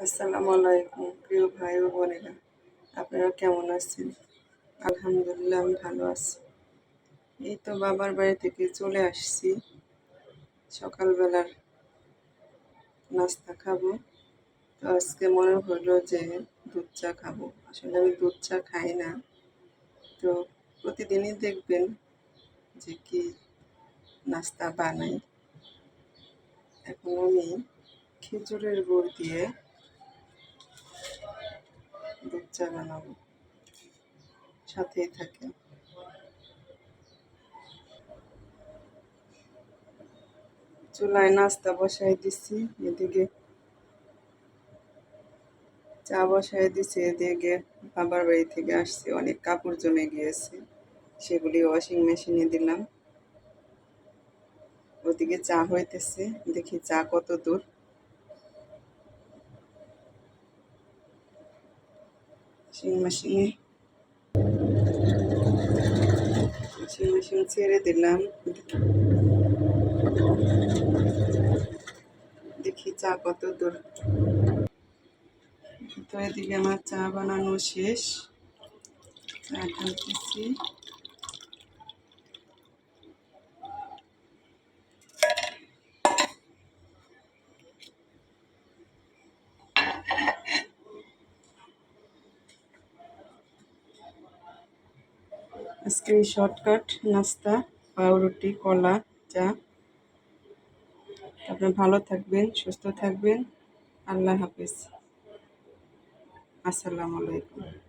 আসসালামু আলাইকুম, প্রিয় ভাই ও বোনেরা। আপনারা কেমন আছেন? আলহামদুলিল্লাহ, আমি ভালো আছি। এই তো বাবার বাড়ি থেকে চলে আসছি। সকালবেলার নাস্তা খাব। তো আজকে মনে হলো যে দুধ চা খাব। আসলে আমি দুধ চা খাই না। তো প্রতিদিনই দেখবেন যে কি নাস্তা বানাই। এখন আমি খেজুরের গুড় দিয়ে বানাবো সাথেই থাকে। চুলায় নাস্তা বসাই দিছি, এদিকে চা বসাই দিছি, এদিকে বাবার বাড়ি থেকে আসছি, অনেক কাপড় জমে গিয়েছে, সেগুলি ওয়াশিং মেশিনে দিলাম। ওদিকে চা হইতেছে, দেখি চা কত দূর। ওয়াশিং মেশিনে ওয়াশিং মেশিন ছেড়ে দিলাম দেখি চা কত দূর। তো এদিকে আমার চা বানানো শেষ। চা ঢালতেছি আজকে শর্টকাট নাস্তা, পাউরুটি, কলা, চা। আপনার ভালো থাকবেন, সুস্থ থাকবেন। আল্লাহ হাফিজ। আসসালামু আলাইকুম।